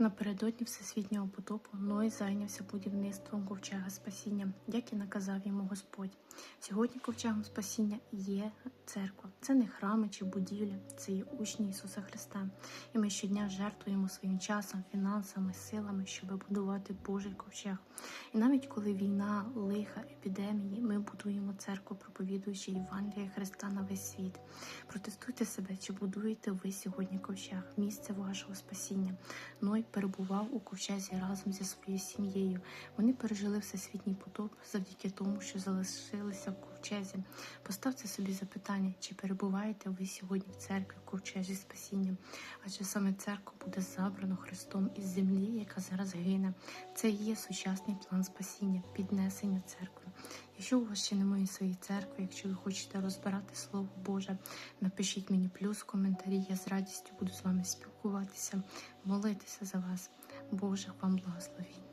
Напередодні Всесвітнього потопу Ной зайнявся будівництвом ковчега спасіння, як і наказав йому Господь. Сьогодні ковчегом спасіння є церква. Це не храми чи будівлі, це є учні Ісуса Христа. І ми щодня жертвуємо своїм часом, фінансами, силами, щоб будувати Божий ковчег. І навіть коли війна, лиха, епідемії, ми будуємо церкву, проповідуючи Євангелія Христа на весь світ. Протестуйте себе, чи будуєте ви сьогодні ковчег, місце вашого спасіння. Ной перебував у ковчезі разом зі своєю сім'єю. Вони пережили всесвітній потоп завдяки тому, що залишилися в ковчезі. Поставте собі запитання, чи перебуваєте ви сьогодні в церкві в ковчезі спасіння? Адже саме церкву буде забрано Христом із землі, яка зараз гине. Це і є сучасний план спасіння, піднесення церкви. Якщо у вас ще немає своєї церкви, якщо ви хочете розбирати Слово Боже, напишіть мені плюс в коментарі. Я з радістю буду з вами спілкуватися, молитися за вас. Боже вам благословіння.